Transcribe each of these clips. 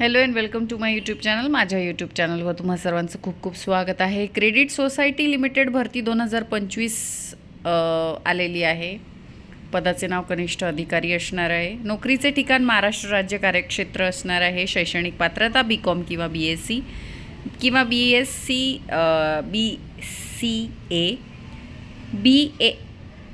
Hello and welcome to my YouTube channel माझ्या YouTube चॅनलवर तुम्हा सर्वांचं खूप खूप स्वागत आहे. क्रेडिट सोसायटी लिमिटेड भरती दोन हजार पंचवीस आलेली आहे. पदाचे नाव कनिष्ठ अधिकारी असणार आहे. नोकरीचे ठिकाण महाराष्ट्र राज्य कार्यक्षेत्र असणार आहे. शैक्षणिक पात्रता बी कॉम किंवा बी एस सी किंवा B S C B C A B A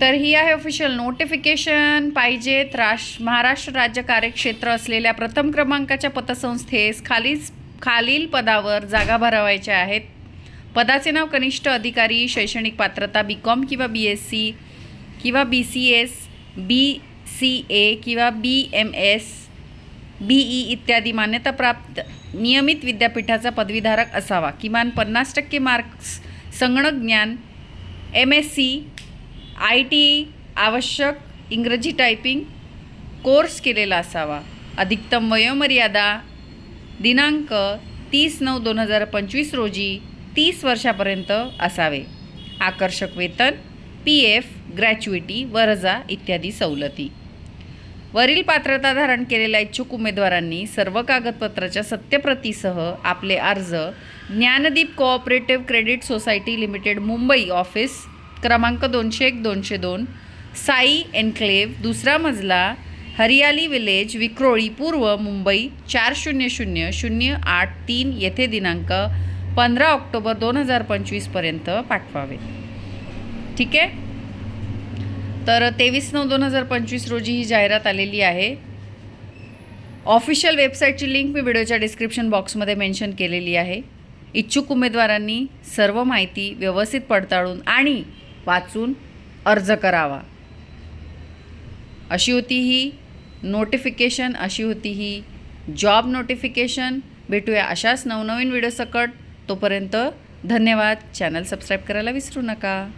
तर ही आहे ऑफिशियल नोटिफिकेशन पाहिजेत राश महाराष्ट्र राज्य कार्यक्षेत्र असलेल्या प्रथम क्रमांकाच्या पतसंस्थेस खालीच खालील पदावर जागा भरवायच्या आहेत. पदाचे नाव कनिष्ठ अधिकारी शैक्षणिक पात्रता बी कॉम किंवा बी एस सी किंवा B C S B C A किंवा B M S B E इत्यादी मान्यताप्राप्त नियमित विद्यापीठाचा पदवीधारक असावा. किमान पन्नास टक्के मार्क्स संगणक ज्ञान M S C I T आवश्यक इंग्रजी टायपिंग कोर्स केलेला असावा. अधिकतम वयोमर्यादा दिनांक तीस नऊ दोन हजार पंचवीस रोजी तीस वर्षापर्यंत असावे. आकर्षक वेतन पी एफ ग्रॅच्युइटी व रजा इत्यादी सवलती. वरील पात्रता धारण केलेल्या इच्छुक उमेदवारांनी सर्व कागदपत्राच्या सत्यप्रतीसह आपले अर्ज Dnyandeep cooperative credit society limited Mumbai office क्रमांक दोनशे एक दोनशे दोन साई एन्क्लेव्ह दुसरा मजला हरियाली विलेज विक्रोळी पूर्व मुंबई चार शून्य शून्य शून्य आठ तीन येथे दिनांक पंधरा ऑक्टोबर दोन हजार पंचवीसपर्यंत पाठवावे. ठीक आहे? तर तेवीस नऊ दोन हजार पंचवीस रोजी ही जाहिरात आलेली आहे. ऑफिशियल वेबसाईटची लिंक मी व्हिडिओच्या डिस्क्रिप्शन बॉक्समध्ये मेन्शन केलेली आहे. इच्छुक उमेदवारांनी सर्व माहिती व्यवस्थित पडताळून आणि वाचून अर्ज करावा. अशी होती ही नोटिफिकेशन अशी होती ही जॉब नोटिफिकेशन भेटूया अशाच नवनवीन व्हिडिओसकट तोपर्यंत धन्यवाद. चॅनल सबस्क्राईब करायला विसरू नका.